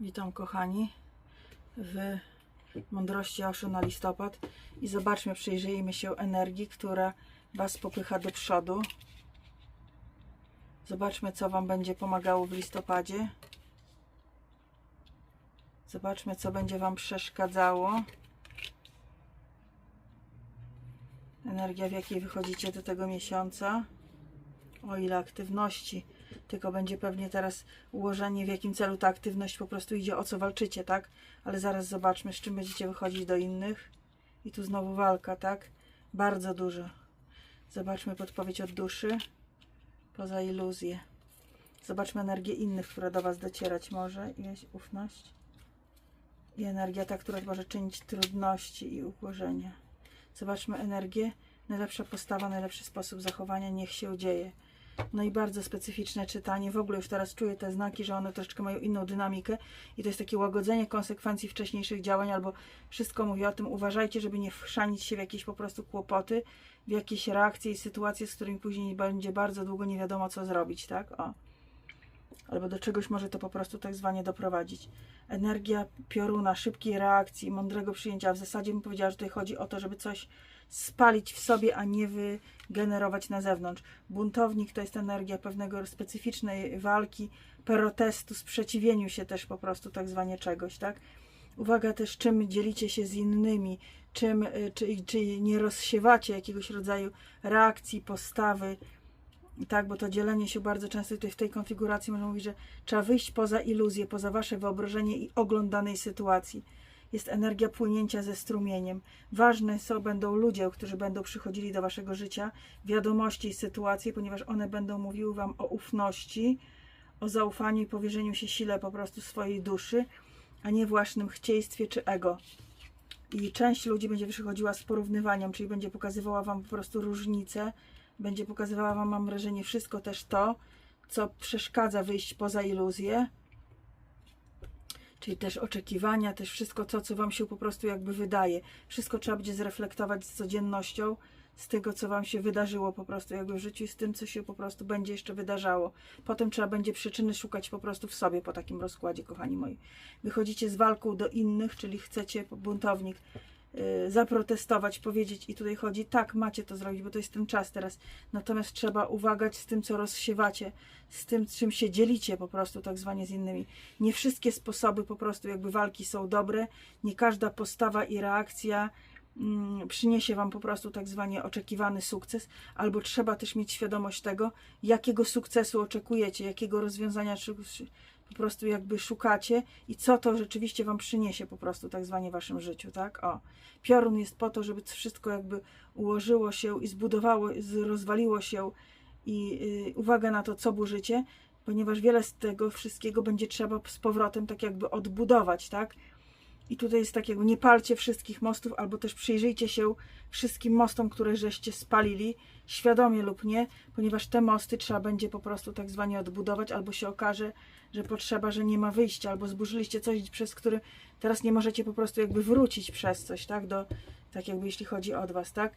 Witam kochani w Mądrości Oszu na listopad i zobaczmy, przyjrzyjmy się energii, która Was popycha do przodu. Zobaczmy, co Wam będzie pomagało w listopadzie. Zobaczmy, co będzie Wam przeszkadzało. Energia, w jakiej wychodzicie do tego miesiąca. O ile aktywności. Tylko będzie pewnie teraz ułożenie, w jakim celu ta aktywność po prostu idzie, o co walczycie, tak? Ale zaraz zobaczmy, z czym będziecie wychodzić do innych. I tu znowu walka, tak? Bardzo dużo. Zobaczmy podpowiedź od duszy. Poza iluzję. Zobaczmy energię innych, która do Was docierać może. Ileś ufność. I energia ta, która może czynić trudności i ułożenia. Zobaczmy energię. Najlepsza postawa, najlepszy sposób zachowania. Niech się dzieje. No i bardzo specyficzne czytanie. W ogóle już teraz czuję te znaki, że one troszeczkę mają inną dynamikę i to jest takie łagodzenie konsekwencji wcześniejszych działań albo wszystko mówi o tym. Uważajcie, żeby nie wchrzanić się w jakieś po prostu kłopoty, w jakieś reakcje i sytuacje, z którymi później będzie bardzo długo nie wiadomo co zrobić, tak? O. Albo do czegoś może to po prostu tak zwanie doprowadzić. Energia pioruna, szybkiej reakcji, mądrego przyjęcia. W zasadzie bym powiedziała, że tutaj chodzi o to, żeby coś spalić w sobie, a nie wygenerować na zewnątrz. Buntownik to jest energia pewnego specyficznej walki, protestu, sprzeciwieniu się też po prostu tak zwanie czegoś, tak? Uwaga też, czym dzielicie się z innymi, czym, y, czy, czy nie rozsiewacie jakiegoś rodzaju reakcji, postawy, tak, bo to dzielenie się bardzo często tutaj w tej konfiguracji można mówić, że trzeba wyjść poza iluzję, poza wasze wyobrażenie i ogląd danej sytuacji. Jest energia płynięcia ze strumieniem. Ważne są będą ludzie, którzy będą przychodzili do waszego życia, wiadomości i sytuacje, ponieważ one będą mówiły wam o ufności, o zaufaniu i powierzeniu się sile po prostu swojej duszy, a nie własnym chcieństwie czy ego. I część ludzi będzie przychodziła z porównywaniem, czyli będzie pokazywała wam po prostu różnice, będzie pokazywała wam, mam wrażenie, wszystko też to, co przeszkadza wyjść poza iluzję, czyli też oczekiwania, też wszystko to, co wam się po prostu jakby wydaje. Wszystko trzeba będzie zreflektować z codziennością, z tego, co wam się wydarzyło po prostu jakby w życiu i z tym, co się po prostu będzie jeszcze wydarzało. Potem trzeba będzie przyczyny szukać po prostu w sobie po takim rozkładzie, kochani moi. Wychodzicie z walką do innych, czyli chcecie, buntownik, zaprotestować, powiedzieć i tutaj chodzi, tak, macie to zrobić, bo to jest ten czas teraz. Natomiast trzeba uwagać z tym, co rozsiewacie, z tym, czym się dzielicie po prostu tak zwanie z innymi. Nie wszystkie sposoby po prostu jakby walki są dobre, nie każda postawa i reakcja mm, przyniesie Wam po prostu tak zwanie oczekiwany sukces, albo trzeba też mieć świadomość tego, jakiego sukcesu oczekujecie, jakiego rozwiązania po prostu jakby szukacie i co to rzeczywiście Wam przyniesie po prostu tak zwanie w Waszym życiu, tak? O, piorun jest po to, żeby wszystko jakby ułożyło się i zbudowało, rozwaliło się i y, uwaga na to, co burzycie, ponieważ wiele z tego wszystkiego będzie trzeba z powrotem tak jakby odbudować, tak? I tutaj jest tak jakby nie palcie wszystkich mostów, albo też przyjrzyjcie się wszystkim mostom, które żeście spalili, świadomie lub nie, ponieważ te mosty trzeba będzie po prostu tak zwanie odbudować, albo się okaże, że potrzeba, że nie ma wyjścia, albo zburzyliście coś, przez który teraz nie możecie po prostu jakby wrócić przez coś, tak? Do, tak jakby jeśli chodzi od was, tak?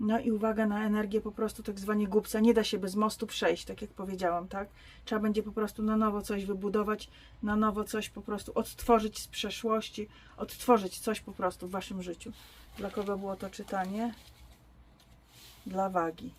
No i uwaga na energię po prostu tak zwanie głupca. Nie da się bez mostu przejść, tak jak powiedziałam, tak? Trzeba będzie po prostu na nowo coś wybudować, na nowo coś po prostu odtworzyć z przeszłości, odtworzyć coś po prostu w waszym życiu. Dla kogo było to czytanie? Dla wagi.